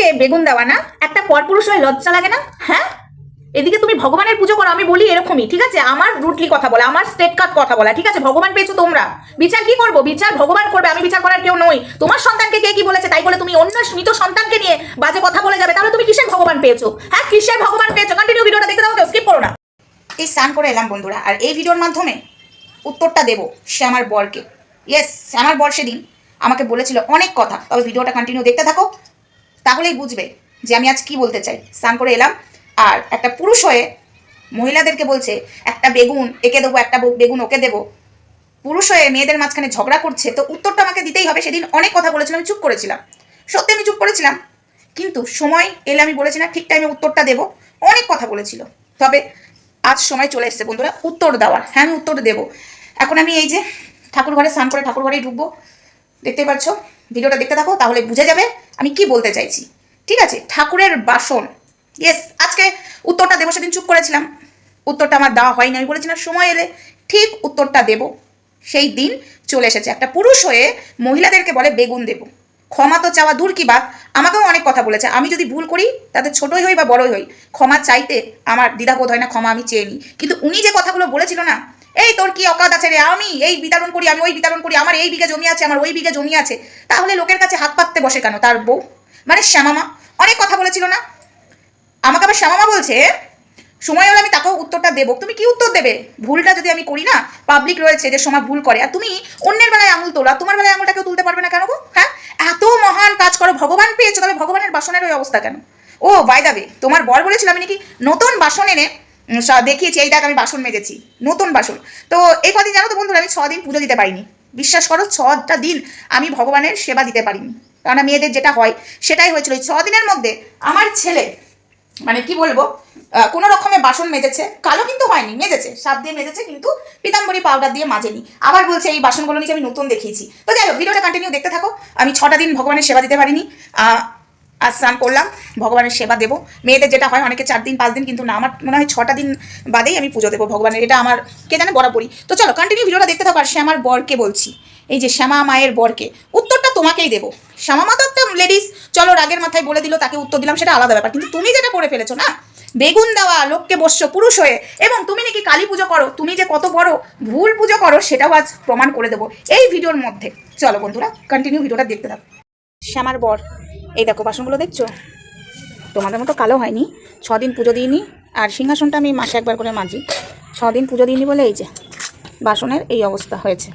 লোককে বেগুন দেওয়া, না? একটা পরপুরুষ হয়ে লজ্জা লাগে না? হ্যাঁ? এদিকে তুমি ভগবানের পুজো করো, আমি বলি এরকমই, ঠিক আছে? আমার রুটলি কথা বলে, আমার স্টেট কাট কথা বলা, ঠিক আছে? ভগবান পেয়েছ তোমরা। বিচার কি করব? বিচার ভগবান করবে, আমি বিচার করার কেউ নই। তোমার সন্তানকে কে কি বলেছে তাই বলে তুমি অন্য মৃত সন্তানকে নিয়ে বাজে কথা বলে যাবে, তাহলে তুমি কিসের ভগবান পেয়েছ? হ্যাঁ কিসের ভগবান পেয়েছ? কন্টিনিউ ভিডিওটা দেখতে দাও স্কিপ করো না। এই স্নান করে এলাম বন্ধুরা, আর এই ভিডিওর মাধ্যমে উত্তরটা দেবো সে আমার বরকে। ইয়েস আমার বর সেদিন আমাকে বলেছিল অনেক কথা। তবে ভিডিওটা কন্টিনিউ দেখতে থাকো। তাহলেই বুঝবে যে আমি আজ কি বলতে চাই। স্নান করে এলাম আর একটা পুরুষ হয়ে মহিলাদেরকে বলছে, একটা বেগুন, একে দেবো, একটা বেগুন ওকে দেবো। পুরুষ হয়ে মেয়েদের মাঝখানে ঝগড়া করছে, তো উত্তরটা আমাকে দিতেই হবে। সেদিন অনেক কথা বলেছিলাম, আমি চুপ করেছিলাম। সত্যি আমি চুপ করেছিলাম। কিন্তু সময় এলে আমি বলেছি না, ঠিক টাইমে উত্তরটা দেবো। অনেক কথা বলেছিল। তবে আজ সময় চলে এসছে বন্ধুরা, উত্তর দেওয়ার। হ্যাঁ আমি উত্তর দেবো। এখন আমি এই যে ঠাকুর ঘরে স্নান করে ঠাকুর ঘরেই ঢুকবো। দেখতেই পাচ্ছ? ভিডিওটা দেখতে থাকো, তাহলে বুঝে যাবে আমি কি বলতে চাইছি। ঠিক আছে? ঠাকুরের বাসন। ইয়েস আজকে উত্তরটা দেবো, সেদিন চুপ করেছিলাম। উত্তরটা আমার দেওয়া হয়নি, আমি বলেছিলাম সময় এলে ঠিক উত্তরটা দেবো। সেই দিন চলে এসেছে। একটা পুরুষ হয়ে মহিলাদেরকে বলে বেগুন দেবো। ক্ষমা তো চাওয়া দূর কি বাদ আমাকেও অনেক কথা বলেছে। আমি যদি ভুল করি, তাতে ছোটই হই বা বড়ই হই। ক্ষমা চাইতে আমার দ্বিধাবোধ হয় না, ক্ষমা আমি চেয়ে নিই। কিন্তু উনি যে কথাগুলো বলেছিল না এই তোর কি অকাত আছে রে? আমি এই বিতরণ করি, আমি ওই বিতরণ করি, আমার এই বিঘে জমি আছে, আমার ওই বিঘে জমি আছে। তাহলে লোকের কাছে হাত পাততে বসে কেন তার বউ? মানে শ্যামামা। অনেক কথা বলেছিল না? আমাকে আবার শ্যামামা বলছে, সময় হলে আমি তাকেও উত্তরটা দেবো। তুমি কি উত্তর দেবে? ভুলটা যদি আমি করি না পাবলিক রয়েছে যে সময় ভুল করে। আর তুমি অন্যের বেলায় আঙুল তোলা তোমার বেলায় আঙুলটা কেউ তুলতে পারবে না কেন গো? হ্যাঁ? এত মহান কাজ করো, ভগবান পেয়েছ তবে ভগবানের বাসনের ওই অবস্থা কেন? ও বাই দাবে তোমার বর বলেছিল আমি নাকি নতুন বাসন এনে দেখিয়েছি, এই দেখ আমি বাসন মেজেছি, নতুন বাসন। তো এই কদিন জানো তো বন্ধুরা, আমি ছ দিন পুজো দিতে পারিনি। বিশ্বাস করো, ছটা দিন আমি ভগবানের সেবা দিতে পারিনি। কারণ মেয়েদের যেটা হয়, সেটাই হয়েছিল। ছ দিনের মধ্যে আমার ছেলে মানে কি বলব কোনো রকমে বাসন মেজেছে কালো কিন্তু হয়নি, মেজেছে সাপ দিয়ে মেজেছে, কিন্তু পিতাম্বরী পাউডার দিয়ে মাজেনি। আবার বলছে, এই বাসনগুলো নিয়ে আমি নতুন দেখিয়েছি। তো যাই হোক, ভিডিওটা কন্টিনিউ দেখতে থাকো। আমি ছটা দিন ভগবানের সেবা দিতে পারিনি। আজ স্নান করলাম, ভগবানের সেবা দেবো। মেয়েদের যেটা হয়, অনেকে চার দিন, পাঁচ দিন কিন্তু না, আমার মনে হয় ছটা দিন বাদেই আমি পুজো দেবো ভগবানের। এটা আমার, কে জানে বরাবরই। তো চলো কন্টিনিউ ভিডিওটা দেখতে থাকো, আর শ্যামার বরকে বলছি। এই যে শ্যামা মায়ের বরকে, উত্তরটা তোমাকেই দেবো। শ্যামা মা তো একটা লেডিস চলো রাগের মাথায় বলে দিল, তাকে উত্তর দিলাম, সেটা আলাদা ব্যাপার। কিন্তু তুমি যেটা করে ফেলেছো না, বেগুন দেওয়া, লোককে বসছো, পুরুষ হয়ে, এবং তুমি নাকি কালী পুজো করো, তুমি যে কত বড় ভুল পুজো করো, সেটাও আজ প্রমাণ করে দেবো। এই ভিডিওর মধ্যে, চলো বন্ধুরা কন্টিনিউ ভিডিওটা দেখতে থাকো। শ্যামার বর এই দেখো বাসনগুলো দেখছ? তোমাদের মতো কালো হয়নি। ছদিন পুজো দিইনি, আর সিংহাসনটা আমি মাসে একবার করে মাজি। ছদিন পুজো দিইনি বলে এই যে, বাসনের এই অবস্থা হয়েছে।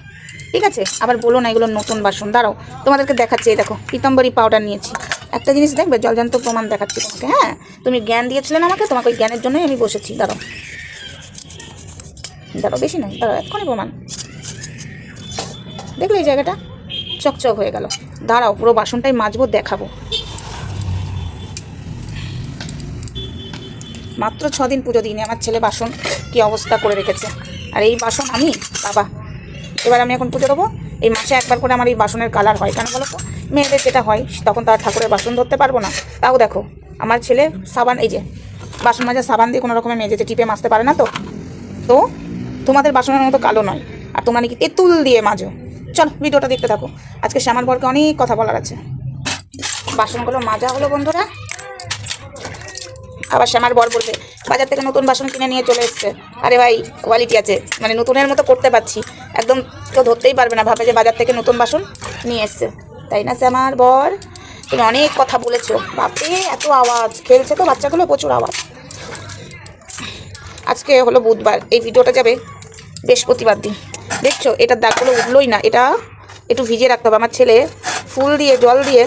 ঠিক আছে? আবার বলো না এগুলো নতুন বাসন। দাঁড়াও, তোমাদেরকে দেখাচ্ছি, এই দেখো, পিতম্বরী পাউডার নিয়েছি। একটা জিনিস দেখবে, জলজান্ত প্রমাণ দেখাচ্ছি তোমাকে হ্যাঁ? তুমি জ্ঞান দিয়েছিলেন আমাকে? তোমাকে ওই জ্ঞানের জন্যই আমি বসেছি। দাঁড়াও। দাঁড়াও, বেশি নয়, দাঁড়াও, এক্ষুনি প্রমাণ। দেখলে এই জায়গাটা চকচক হয়ে গেল। দাঁড়াও, পুরো বাসনটাই মাজবো, দেখাবো। মাত্র ছ দিন পুজো দিইনি, আমার ছেলে বাসন কি অবস্থা করে রেখেছে। আর এই বাসন আমি, বাবা, এবার আমি এখন পুজো দেবো। এই মাসে একবার করে আমার এই বাসনের কালার হয়। কেন বলো তো? মেয়েদের যেটা হয়, তখন তার ঠাকুরের বাসন ধরতে পারব না। তাও দেখো, আমার ছেলে সাবান, এই যে, বাসন মাজা সাবান দিয়ে কোনো রকমের মেজেছে, টিপে মাজতে পারে না তো? তো তোমাদের বাসনের মতো কালো নয়। আর তোমরা নাকি তেঁতুল দিয়ে মাজো। চলো, ভিডিওটা দেখতে থাকো। আজকে শ্যামার বরকে অনেক কথা বলার আছে। বাসনগুলো মাজা হলো বন্ধুরা। আবার শ্যামার বর বলবে, বাজার থেকে নতুন বাসন কিনে নিয়ে চলে এসছে। আরে ভাই কোয়ালিটি আছে। মানে নতুনের মতো করতে পারছি। একদম কেউ ধরতেই পারবে না, ভাবে যে বাজার থেকে নতুন বাসন নিয়ে এসছে। তাই না, শ্যামার বর? তুমি অনেক কথা বলেছ। বাপরে, এত আওয়াজ। খেলছে তো বাচ্চাগুলো, প্রচুর আওয়াজ। আজকে হলো বুধবার। এই ভিডিওটা যাবে বৃহস্পতিবার দিন। দেখছ? এটার দাগগুলো উঠলোই না। এটা একটু ভিজিয়ে রাখতে হবে। আমার ছেলে ফুল দিয়ে, জল দিয়ে,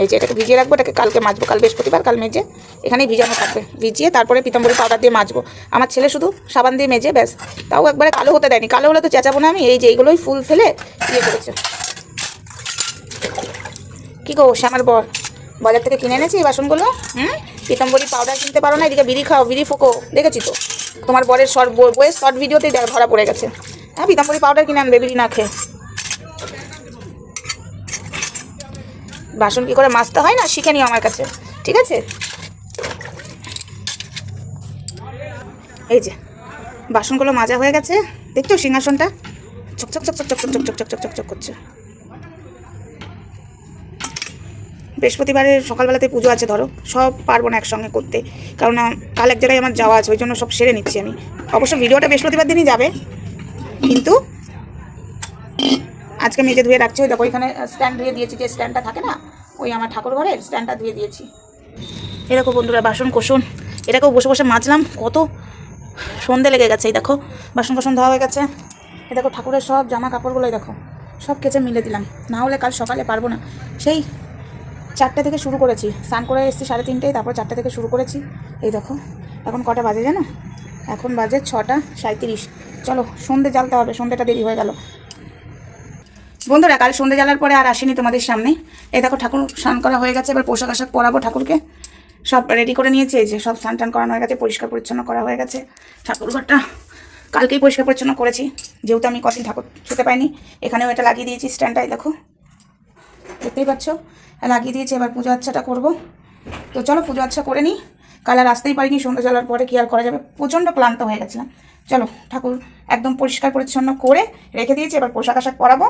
এই যে এটাকে ভিজিয়ে রাখব। এটাকে কালকে মাজবো। কাল বৃহস্পতিবার, কাল মেজে। এখানেই ভিজানো থাকবে। ভিজিয়ে তারপরে পিতাম্বরী পাউডার দিয়ে মাজবো। আমার ছেলে শুধু সাবান দিয়ে মেজে, ব্যাস। তাও একবারে কালো হতে দেয়নি। কালো হলে তো চেঁচাবো না আমি। এই যে এইগুলোই ফুল ফেলে ইয়ে করেছে। কি গো শ্যামার বর? বাজার থেকে কিনে এনেছি এই বাসনগুলো? হুম? পিতাম্বরী পাউডার কিনতে পারো না, এদিকে বিড়ি খাও, বিড়ি ফোকো। দেখেছি তো? তোমার বরের শর্ট বইয়ের শর্ট ভিডিওতেই ধরা পড়ে গেছে। হ্যাঁ পিতাম্বরী পাউডার কিনে আনবে বিড়ি না খেয়ে বাসন কী করে মাজতে হয় না শিখে নিও আমার কাছে ঠিক আছে এই যে বাসনগুলো মাজা হয়ে গেছে দেখছ সিংহাসনটা চকচক চকচক চকচক চকচক চকচক চকচক করছে বৃহস্পতিবারে সকালবেলাতে পুজো আছে ধরো সব পারব না একসঙ্গে করতে কারণ কাল এক জায়গায় আমার যাওয়া আছে ওই জন্য সব সেরে নিচ্ছি আমি অবশ্য ভিডিওটা বৃহস্পতিবার দিনই যাবে কিন্তু আজকে মেজে ধুয়ে রাখছি। ওই দেখো, ওইখানে স্ট্যান্ড ধুয়ে দিয়েছি। যে স্ট্যান্ডটা থাকে না, ওই আমার ঠাকুর ঘরের স্ট্যান্ডটা ধুয়ে দিয়েছি। এরকম বন্ধুরা, বাসন কোসন। এটাকেও বসে বসে মাজলাম। কত সন্ধে লেগে গেছে, এই দেখো। বাসন কোসন ধোয়া হয়ে গেছে। এই দেখো, ঠাকুরের সব জামা কাপড়গুলোই দেখো। সব কেচে মিলে দিলাম। না হলে কাল সকালে পারব না। সেই চারটে থেকে শুরু করেছি। স্নান করে এসেছি সাড়ে তিনটেই তারপর চারটে থেকে শুরু করেছি। এই দেখো, এখন কটা বাজে জানো? এখন বাজে ছটা সাঁত্রিশ চলো, সন্ধে জ্বালতে হবে, সন্ধেটা দেরি হয়ে গেল। বন্ধুরা, কাল সন্ধে জ্বালার পরে আর আসিনি তোমাদের সামনে। এই দেখো, ঠাকুর স্নান করা হয়ে গেছে, এবার পোশাক আশাক পরাবো ঠাকুরকে। সব রেডি করে নিয়েছি যে সব স্নান টান করানো হয়ে গেছে, পরিষ্কার পরিচ্ছন্ন করা হয়ে গেছে। ঠাকুর ঘরটা কালকেই পরিষ্কার পরিচ্ছন্ন করেছি, যেহেতু আমি কদিন ঠাকুর ছুতে পাইনি, এখানেও এটা লাগিয়ে দিয়েছি স্ট্যান্ডটাই দেখো। দেখতেই পাচ্ছ? লাগিয়ে দিয়েছি, এবার পুজো আচ্ছাটা করব। তো চলো, পুজো আচ্ছা করে নিই। কাল আর আসতেই পারিনি সন্ধ্যা জ্বালার পরে কি আর করা যাবে? প্রচণ্ড ক্লান্ত হয়ে গেছিলাম। চলো ঠাকুর একদম পরিষ্কার পরিচ্ছন্ন করে রেখে দিয়েছি, এবার পোশাক আশাক পরাবো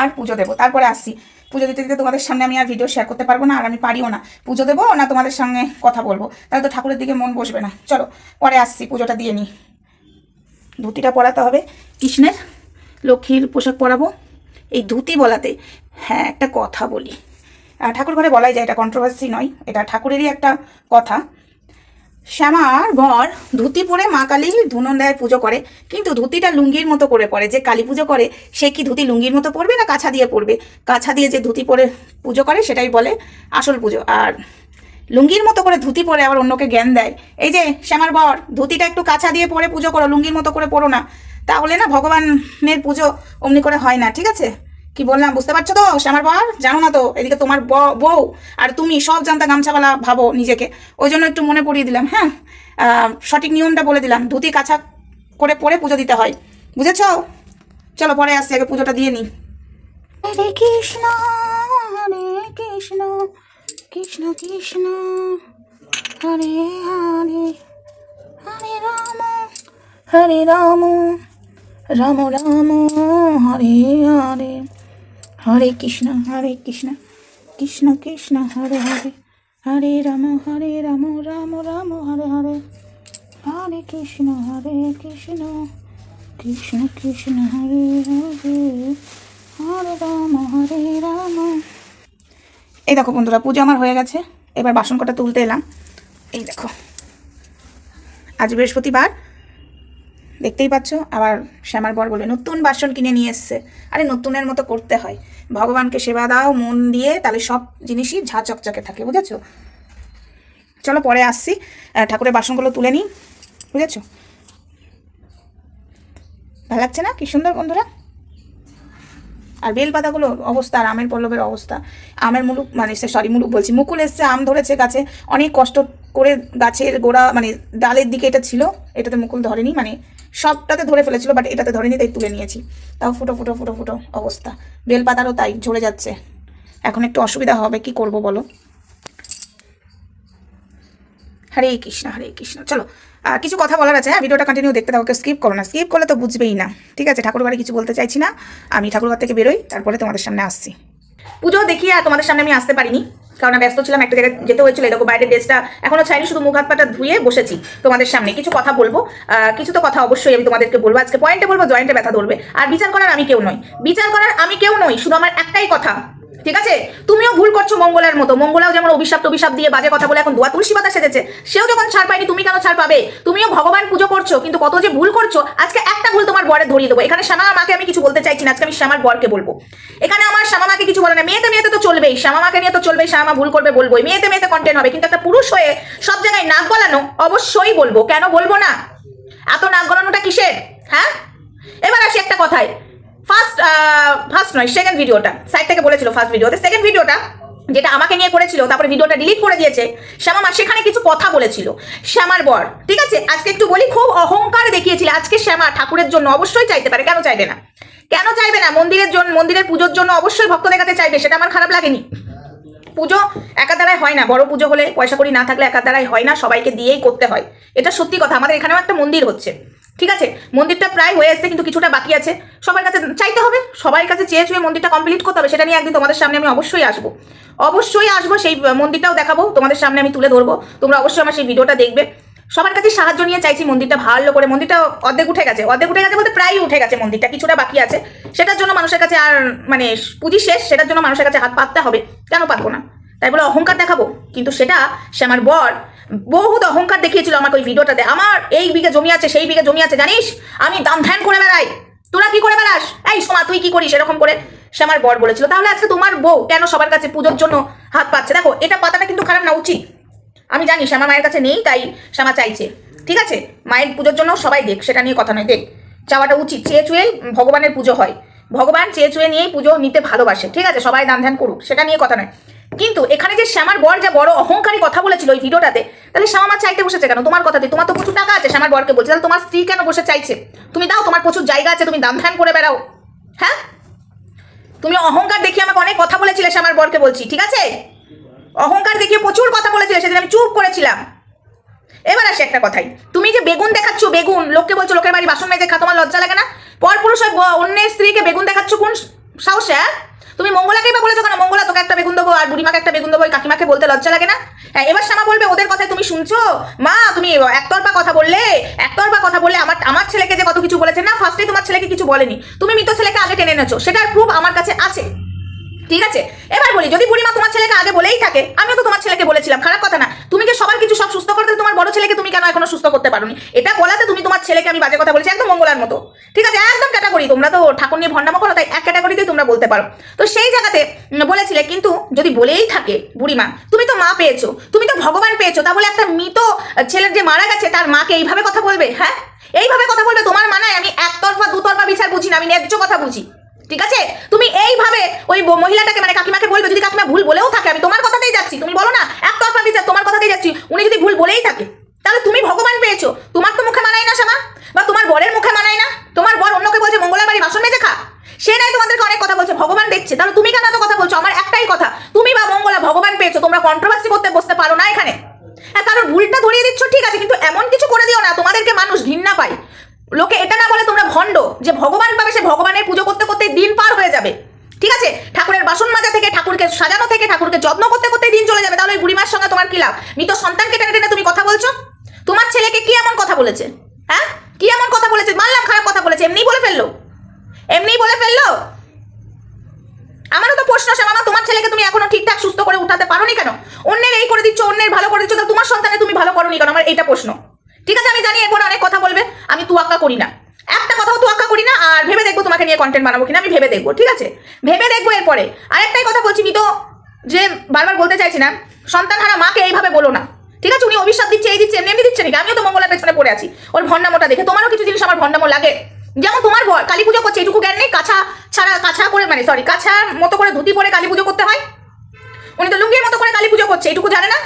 আর পুজো দেবো। তারপরে আসছি। পুজো দিতে দিতে তোমাদের সামনে আমি আর ভিডিও শেয়ার করতে পারব না, আর আমি পারিও না। পুজো দেবো না তোমাদের সঙ্গে কথা বলব? তাহলে তো ঠাকুরের দিকে মন বসবে না। চলো, পরে আসছি, পুজোটা দিয়ে নিই ধুতিটা পরাতে হবে। কৃষ্ণের লক্ষ্মীর পোশাক পরাবো। এই ধুতি বলাতে হ্যাঁ একটা কথা বলি। ঠাকুর ঘরে বলাই যায়, এটা কন্ট্রোভার্সি নয়, এটা ঠাকুরেরই একটা কথা। শ্যামার বর ধুতি পরে মা কালী ধুনন্দায় পুজো করে। কিন্তু ধুতিটা লুঙ্গির মতো করে পরে। যে কালী পুজো করে, সে কি ধুতি লুঙ্গির মতো পরবে না কাছা দিয়ে পরবে? কাছা দিয়ে যে ধুতি পরে পুজো করে, সেটাই বলে আসল পুজো। আর লুঙ্গির মতো করে ধুতি পরে আবার অন্যকে জ্ঞান দেয়। এই যে শ্যামার বর, ধুতিটা একটু কাছা দিয়ে পরে পুজো করো, লুঙ্গির মতো করে পড়ো না। তাহলে না ভগবানের পুজো অমনি করে হয় না, ঠিক আছে? কি বললাম, বুঝতে পারছ তো? শ্যামার বর? জানো না তো, এদিকে তোমার বউ আর তুমি সব জানতা গামছাওয়ালা ভাবো নিজেকে। ওই জন্য একটু মনে পড়িয়ে দিলাম হ্যাঁ? সঠিক নিয়মটা বলে দিলাম, ধুতি কাছা করে পরে পুজো দিতে হয়। বুঝেছ? চলো পরে আসছি, আগে পুজোটা দিয়ে নিই। হরে কৃষ্ণ হরে কৃষ্ণ কৃষ্ণ কৃষ্ণ, হরে হরে হরে রাম হরে রাম রাম রাম, হরে হরে হরে কৃষ্ণ হরে কৃষ্ণ কৃষ্ণ কৃষ্ণ, হরে হরে হরে রাম হরে রাম রাম রাম, হরে হরে হরে কৃষ্ণ হরে কৃষ্ণ কৃষ্ণ কৃষ্ণ, হরে হরে হরে রাম হরে রাম। এই দেখো বন্ধুরা, পুজো আমার হয়ে গেছে। এবার বাসন কটা তুলতে এলাম। এই দেখো, আজ বৃহস্পতিবার। দেখতেই পাচ্ছ? আবার শ্যামার বর বলবে, নতুন বাসন কিনে নিয়ে এসছে। আরে, নতুনের মতো করতে হয়। ভগবানকে সেবা দাও, মন দিয়ে, তাহলে সব জিনিসই ঝা চকচকে থাকে, বুঝেছ? চলো, পরে আসছি। ঠাকুরের বাসনগুলো তুলে নিই, বুঝেছ? ভালো লাগছে না? কি সুন্দর বন্ধুরা। আর বেল পাতাগুলোর অবস্থা, আর আমের পল্লবের অবস্থা। আমের মুলুক মানে সে সরি মুলুক বলছি, মুকুল এসছে, আম ধরেছে গাছে। অনেক কষ্ট করে গাছের গোড়া মানে ডালের দিকে এটা ছিল, এটাতে মুকুল ধরেনি মানে সবটাতে ধরে ফেলেছিল বাট এটাতে ধরেনি, তাই তুলে নিয়েছি। তাও ফুটো ফুটো ফুটো ফুটো অবস্থা। বেল পাতারও তাই, ঝরে যাচ্ছে। এখন একটু অসুবিধা হবে, কি করব বলো? হরে কৃষ্ণ হরে কৃষ্ণ। চলো কিছু কথা বলার আছে হ্যাঁ? ভিডিওটা কন্টিনিউ দেখতে দাও স্কিপ করো না। স্কিপ করলে তো বুঝবেই না। ঠিক আছে, ঠাকুর ঘরে কিছু বলতে চাইছি না। আমি ঠাকুর ঘর থেকে বেরোই, তারপরে তোমাদের সামনে আসছি। পুজো দেখিয়ে তোমাদের সামনে আমি আসতে পারিনি। কারণ ব্যস্ত ছিলাম, একটা জায়গায় যেতে হয়েছিল, এরকম বাইরের ড্রেসটা এখনও চাইনি শুধু মুখ হাত পাটা ধুয়ে বসেছি তোমাদের সামনে। কিছু কথা বলব। কিছু তো কথা অবশ্যই আমি তোমাদেরকে বলব। আজকে পয়েন্টে বলব জয়েন্টে ব্যথা ধরবে। আর বিচার করার আমি কেউ নই। বিচার করার আমি কেউ নই, শুধু আমার একটাই কথা। ঠিক আছে? তুমিও ভুল করছ মঙ্গলার মতো। মঙ্গলাও যেমন অভিশাপ অভিশাপ দিয়ে বাজে কথা বলে এখন দোয়া তুলসী পাতা সেজেছে, সেও যখন ছাড় পায়নি, তুমি কেন ছাড় পাবে? তুমিও ভগবান পুজো করছ, কিন্তু কত যে ভুল করছ, আজকে একটা ভুল তোমার বরে ধরিয়ে দেবো। এখানে শ্যামা মাকে আমি কিছু বলতে চাইছি না, আজকে আমি শ্যামার বরকে বলব। এখানে আমার শ্যামা মাকে কিছু বলে না, মেয়েতে মেয়েতে তো চলবেই, শ্যামা মাকে নিয়ে তো চলবেই, শ্যামা ভুল করবে বলবোই। মেয়েতে মেয়েতে কন্টেন্ট হবে, কিন্তু একটা পুরুষ হয়ে সব জায়গায় নাক গলানো অবশ্যই বলব। কেন বলব না? এত নাক গলানোটা কিসের? হ্যাঁ? এবার আসি একটা কথায়। ফার্স্ট ফার্স্ট নয় সেকেন্ড ভিডিওটা সাইড থেকে বলেছিল ফার্স্ট ভিডিওতে সেকেন্ড ভিডিওটা যেটা আমাকে নিয়ে করেছিল, তারপরে ভিডিওটা ডিলিট করে দিয়েছে। শ্যামা মা সেখানে কিছু কথা বলেছিল। শ্যামার বর, ঠিক আছে? আজকে একটু বলি, খুব অহংকার দেখিয়েছিল। আজকে শ্যামা ঠাকুরের জন্য অবশ্যই চাইতে পারে। কেন চাইবে না? কেন চাইবে না? মন্দিরের জন্য মন্দিরের পুজোর জন্য অবশ্যই ভক্তদের কাছে চাইবে। সেটা আমার খারাপ লাগেনি। পুজো একা দ্বারাই হয় না। বড় পুজো হলে পয়সা করি না থাকলে একা দ্বারাই হয় না। সবাইকে দিয়েই করতে হয়। এটা সত্যি কথা। আমাদের এখানেও একটা মন্দির হচ্ছে। ঠিক আছে? মন্দিরটা প্রায় হয়ে এসছে, কিন্তু কিছুটা বাকি আছে। সবার কাছে চাইতে হবে, সবার কাছে চেয়ে চুয়ে মন্দিরটা কমপ্লিট করতে হবে, সেটা নিয়ে একদিন তোমাদের সামনে আমি অবশ্যই আসব। অবশ্যই আসব, সেই মন্দিরটাও দেখাবো, তোমাদের সামনে আমি তুলে ধরবো, তোমরা অবশ্যই আমার সেই ভিডিওটা দেখবে। সবার কাছে সাহায্য নিয়ে চাইছি মন্দিরটা ভালো করে, মন্দিরটা অর্ধেক উঠে গেছে, অর্ধেক উঠে গেছে বলতে প্রায় উঠে গেছে মন্দিরটা, কিছুটা বাকি আছে। সেটার জন্য মানুষের কাছে আর মানে পুঁজি শেষ, সেটার জন্য মানুষের কাছে হাত পাততে হবে, কেন পাতবো না? তাই বলে অহংকার দেখাবো, কিন্তু সেটা সে আমার বর বহুত অহংকার দেখিয়েছিল আমাকে ওই ভিডিওটাতে। আমার এই বিঘে জমি আছে, সেই বিঘে জমি আছে, জানিস? আমি দাম ধ্যান করে বেড়াই। তোরা কি করে বেড়াস? এই সোমা, তুই কি করিস? এরকম করে সে আমার বর বলেছিল। তাহলে আজকে তোমার বউ কেন সবার কাছে পুজোর জন্য হাত পাচ্ছে? দেখো, এটা পাতাটা কিন্তু খারাপ না, উচিত। আমি জানি শ্যামা মায়ের কাছে নেই, তাই শ্যামা চাইছে। ঠিক আছে? মায়ের পুজোর জন্য সবাই দেখ, সেটা নিয়ে কথা নয়, দেখ। চাওয়াটা উচিত। চেয়ে চুয়ে ভগবানের পুজো হয়। ভগবান চেয়ে চুয়ে নিয়েই পুজো নিতে ভালোবাসে। ঠিক আছে? সবাই দান ধ্যান করুক, সেটা নিয়ে কথা নয়। কিন্তু এখানে যে শ্যামার বর যা বড় অহংকারী কথা বলেছিল ওই ভিডিওটাতে, তাহলে শ্যামা চাইতে বসেছে কেন? তোমার কথাতে, তোমার তো প্রচুর টাকা আছে, শ্যামার বরকে বলছে। তাহলে তোমার স্ত্রী কেন বসে চাইছে? তুমি দাও, তোমার প্রচুর জায়গা আছে, তুমি দাম ধ্যান করে বেড়াও। হ্যাঁ? তুমি অহংকার দেখিয়ে আমাকে অনেক কথা বলেছিলে শ্যামার বরকে বলছি, ঠিক আছে? অহংকার দেখিয়ে প্রচুর কথা বলেছিলে, সেদিন আমি চুপ করেছিলাম। এবার আসে একটা কথাই। তুমি যে বেগুন দেখাচ্ছ, বেগুন, লোককে বলছো, লোকের বাড়ি বাসন মেজে খা, তোমার লজ্জা লাগে না? পর পুরুষ ব- অন্যের স্ত্রীকে বেগুন দেখাচ্ছ কোন সাহসে হ্যাঁ? তুমি মঙ্গলাকেই বা বলেছ কেন? মঙ্গলা, তোকে একটা বেগুন দেবো আর বুড়িমাকে একটা বেগুন দেবো কাকিমাকে বলতে লজ্জা লাগে না? হ্যাঁ এবার শ্যামা বলবে, ওদের কথায় তুমি শুনছো? মা, তুমি একতরফা কথা বললে? একতরফা কথা বললে আমার আমার ছেলেকে যে কত কিছু বলেছে? না ফার্স্টে তোমার ছেলেকে কিছু বলেনি। তুমি মৃত ছেলেকে আগে টেনে এনেছো। সেটার প্রুফ আমার কাছে আছে। ঠিক আছে? এবার বলি, যদি বুড়িমা তোমার ছেলেকে আগে বলেই থাকে, আমিও তো তোমার ছেলেকে বলেছিলাম, খারাপ কথা না। তুমি যে সবার কিছু সব সুস্থ করতে তোমার বড় ছেলেকে তুমি কেন এখনও সুস্থ করতে পারোনি? এটা বলাতে তুমি তোমার ছেলেকে আমি বাজে কথা বলেছি, একদম মঙ্গলার মতো। ঠিক আছে? একদম ক্যাটাগরি তোমরা তো ঠাকুর নিয়ে ভণ্ডামো করো, তাই এক ক্যাটাগরিতেই তোমরা বলতে পারো। তো সেই জায়গাতে বলেছিলে, কিন্তু যদি বলেই থাকে বুড়িমা, তুমি তো মা পেয়েছ, তুমি তো ভগবান পেয়েছ, তা বলে একটা মৃত ছেলের যে মারা গেছে, তার মাকে এইভাবে কথা বলবে হ্যাঁ? এইভাবে কথা বলবে, তোমার মানায় আমি একতরফা, দুতরফা বিচার বুঝি না, আমি ন্যায্য কথা বুঝি। ঠিক আছে? এইভাবে ওই মহিলাটাকে মানে কাকিমাকে বলবে, যদি কাকিমা ভুল বলেও থাকে, আমি তোমার কথাতেই যাচ্ছি, তুমি বলো না একতরফা বিচার, তোমার কথাতেই যাচ্ছি, উনি যদি ভুল বলেই থাকে, তাহলে তুমি ভগবান পেয়েছ, তোমার তো মুখে মানায় না শ্যামা বা তোমার বরের মুখে মানায় না, তোমার বর অন্যকে বলছে মঙ্গলার বাড়ি বাসন মেজে খা, সে নাই তোমাদেরকে অনেক কথা বলছে, ভগবান দেখছে, তাহলে তুমি কেন এত কথা বলছো? আমার একটাই কথা, তুমি বা মঙ্গলা ভগবান পেয়েছ, তোমরা কন্ট্রোভার্সি করতে বসতে পারো না এখানে। হ্যাঁ কারণ ভুলটা ধরিয়ে দিচ্ছ, ঠিক আছে, কিন্তু এমন কিছু করে দিও না, তোমাদেরকে মানুষ ঘৃণা পায়। লোকে এটা না বলে তোমরা ভণ্ড, যে ভগবান পাবে, সে ভগবানের পুজো করতে করতে দিন পার হয়ে যাবে। ঠিক আছে? ঠাকুরের বাসন মাজা থেকে, ঠাকুরকে সাজানো থেকে, ঠাকুরকে যত্ন করতে করতে দিন চলে যাবে। তাহলে ওই বুড়িমার সঙ্গে তোমার কি লাভ? মৃত সন্তানকে টেনে টেনে তুমি কথা বলছো? তোমার ছেলেকে কি এমন কথা বলেছে? হ্যাঁ? কি এমন কথা বলেছে? মানলাম খারাপ কথা বলেছে, এমনিই বলে ফেলল। এমনিই বলে ফেলল? আমারও তো প্রশ্ন, সে মামা তোমার ছেলেকে তুমি এখনও ঠিকঠাক সুস্থ করে উঠাতে পারো পারোনি কেন? অন্যের এই করে দিচ্ছ, অন্যের ভালো করে দিচ্ছ, তাহলে তোমার সন্তানে তুমি ভালো করোনি কেন? আমার এইটা প্রশ্ন। ঠিক আছে? আমি জানি এরপর অনেক কথা বলবে, আমি তুয়াক্কা করি না। একটা কথাও তুয়াক্কা করি না। আর ভেবে দেখব তোমাকে নিয়ে কন্টেন্ট বানাবো কিনা, আমি ভেবে দেখব, ঠিক আছে? ভেবে দেখব এরপরে। আরেকটাই কথা বলছি মিতো, যে বারবার বলতে চাইছি না সন্তান হারা মাকে এইভাবে বলো না, ঠিক আছে? উনি অভিশাপ দিচ্ছে, এই দিচ্ছে, এমনি দিচ্ছে নাকি? আমিও তো মঙ্গলার পেছনে পড়ে আছি, ওর ভণ্ডামোটা দেখে। তোমারও কিছু জিনিস আমার ভণ্ডামো লাগে। যেমন তোমার কালী পুজো করছে, এটুকু জ্ঞান নেই, কাছা ছাড়া, কাছা করে মানে সরি কাছার মতো করে ধুতি পরে কালী পুজো করতে হয়। উনি তো লুঙ্গির মতো করে কালী পুজো করছে, এটুকু জানে না?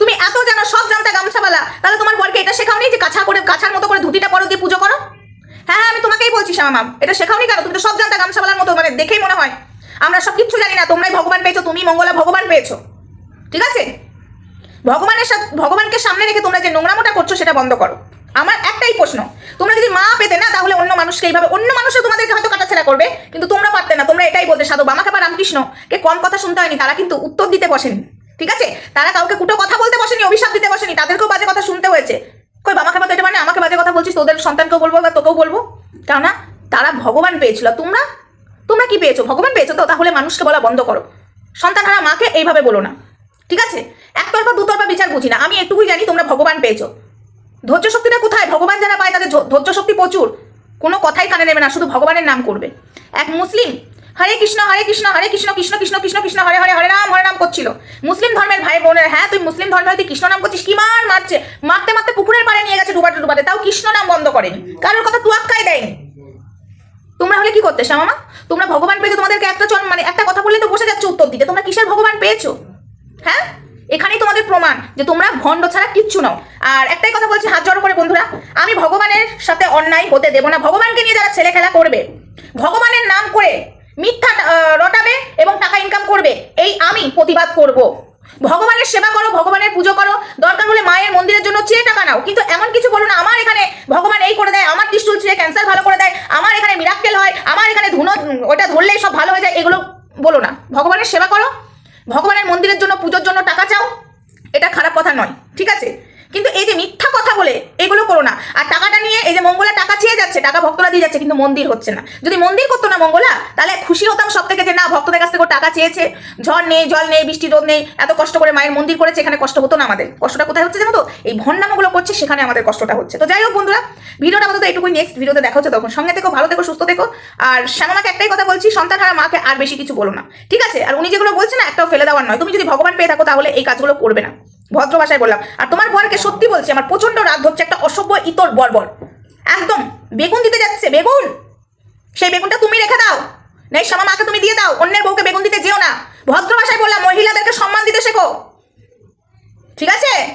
তুমি এত জানো, সব জানতে গামছাওয়ালা, তাহলে তোমার বরকে এটা শেখাওনি যে কাছা করে, কাছার মতো করে ধুতিটা পরো দিয়ে পুজো করো হ্যাঁ হ্যাঁ আমি তোমাকেই বলছি শ্যামা এটা শেখাওনি কেন? তুমি তো সব জানতে গামছাওয়ালার মতো মানে দেখেই মনে হয়। আমরা সব কিচ্ছু জানি না, তোমরাই ভগবান পেয়েছ, তুমি মঙ্গলা ভগবান পেয়েছ। ঠিক আছে? ভগবানের সাথে ভগবানকে সামনে রেখে তোমরা যে নোংরামোটা করছ, সেটা বন্ধ করো। আমার একটাই প্রশ্ন, তোমরা যদি মা পেতে না, তাহলে অন্য মানুষকে এইভাবে অন্য মানুষও তোমাদেরকে হয়তো কাটাছেড়া করবে, কিন্তু তোমরা পারতে না। তোমরা এটাই বলতে, সাধু বামাকে বা রামকৃষ্ণ কে কম কথা শুনতে হয়নি, তারা কিন্তু উত্তর দিতে বসেনি। ঠিক আছে? তারা কাউকে কুটো কথা বলতে বসেনি, অভিশাপ দিতে বসেনি, তাদেরকেও বাজে কথা শুনতে হয়েছে। কই বামাকে বাদ এটা মানে আমাকে বাজে কথা বলছিস, তোদের সন্তানকেও বলব বা তোকেও বলব? কেননা তারা ভগবান পেয়েছিল। তোমরা? তোমরা কি পেয়েছ? ভগবান পেয়েছ তো? তাহলে মানুষকে বলা বন্ধ করো। সন্তান হারা মাকে এইভাবে বলো না। ঠিক আছে? একতরফা, দুতরফা বিচার বুঝি না। আমি একটুকুই জানি, তোমরা ভগবান পেয়েছ। ধৈর্য শক্তিটা কোথায়? ভগবান যারা পায় তাদের ধৈর্য শক্তি প্রচুর। কোনো কথাই কানে নেবে না, শুধু ভগবানের নাম করবে। এক মুসলিম, হরে কৃষ্ণ হরে কৃষ্ণ হরে কৃষ্ণ কৃষ্ণ কৃষ্ণ কৃষ্ণ কৃষ্ণ, হরে হরে হরে রাম হরে রাম করছিল। মুসলিম ধর্মের ভাই বোনের হ্যাঁ তুই মুসলিম ধর্মের তুই কৃষ্ণ নাম করছিস, কি মার মারছে? মারতে মারতে পুকুরের পাড়ে নিয়ে গেছে ডুবাতে ডুবাতে। তাও কৃষ্ণ নাম বন্ধ করেনি। কারোর কথা তুয়াক্কাই দেয়নি। তোমরা হলে কি করতে শ্যামামা? তোমরা ভগবান পেয়েছ তোমাদেরকে একটা চল মানে একটা কথা বললে তো বসে যাচ্ছে উত্তর দিতে। তোমরা কিসের ভগবান পেয়েছ? হ্যাঁ? এখানেই তোমাদের প্রমাণ যে তোমরা ভণ্ড ছাড়া কিচ্ছু নাও। আর একটাই কথা বলছি, হাত জড়ো করে বন্ধুরা, আমি ভগবানের সাথে অন্যায় হতে দেবো না। ভগবানকে নিয়ে যারা ছেলে খেলা করবে, ভগবানের নাম করে মিথ্যা রটাবে এবং টাকা ইনকাম করবে, এই আমি প্রতিবাদ করব। ভগবানের সেবা করো, ভগবানের পুজো করো। দরকার হলে মায়ের মন্দিরের জন্য চেয়ে টাকা নাও। কিন্তু এমন কিছু বলো না, আমার এখানে ভগবান এই করে দেয় আমার ত্রিশুল ছুঁয়ে ক্যান্সার ভালো করে দেয় আমার এখানে মিরাক্কেল হয় আমার এখানে ধুনো উম, ওটা ধরলেই সব ভালো হয়ে যায় এগুলো বলো না ভগবানের সেবা করো ভগবানের মন্দিরের জন্য পুজোর জন্য টাকা চাও এটা খারাপ কথা নয় ঠিক আছে কিন্তু এই যে মিথ্যা কথা বলে এগুলো করো না আর টাকাটা নিয়ে এই যে মঙ্গলা টাকা চেয়ে যাচ্ছে টাকা ভক্তরা দিয়ে যাচ্ছে কিন্তু মন্দির হচ্ছে না। যদি মন্দির করতো না মঙ্গলা, তাহলে খুশি হতাম সব থেকে যে না, ভক্তদের কাছ থেকে টাকা চেয়েছে, ঝড় নেই, জল নেই, বৃষ্টি রোদ নেই, এত কষ্ট করে মায়ের মন্দির করেছে, এখানে কষ্ট হতো না আমাদের। কষ্টটা কোথায় হচ্ছে জানো তো? এই ভণ্ডামগুলো করছে, সেখানে আমাদের কষ্টটা হচ্ছে। তো যাই হোক বন্ধুরা, ভিডিওটা আপাতত এটুকুই নেক্সট ভিডিওতে দেখা হচ্ছে তখন। সঙ্গে থেকো, ভালো থেকো, সুস্থ থেকো। আর শ্যামলাকে একটাই কথা বলছি সন্তান হারা মাকে আর বেশি কিছু বলো না। ঠিক আছে? আর উনি যেগুলো বলছে না, একটাও ফেলে দেওয়ার নয়। তুমি যদি ভগবান পেয়ে থাকো, তাহলে এই কাজগুলো করবে না। ভদ্র ভাষায় বললাম। আর তোমার বরকে সত্যি বলছি, আমার প্রচণ্ড রাগ হচ্ছে একটা অসভ্য ইতর বর্বর। একদম, বেগুন দিতে যাচ্ছে, বেগুন। সেই বেগুনটা তুমি রেখে দাও। নেই শ্যামা মাকে তুমি দিয়ে দাও, অন্যের বউকে বেগুন দিতে যেও না। ভদ্র ভাষায় বললাম, মহিলাদেরকে সম্মান দিতে শেখো। ঠিক আছে?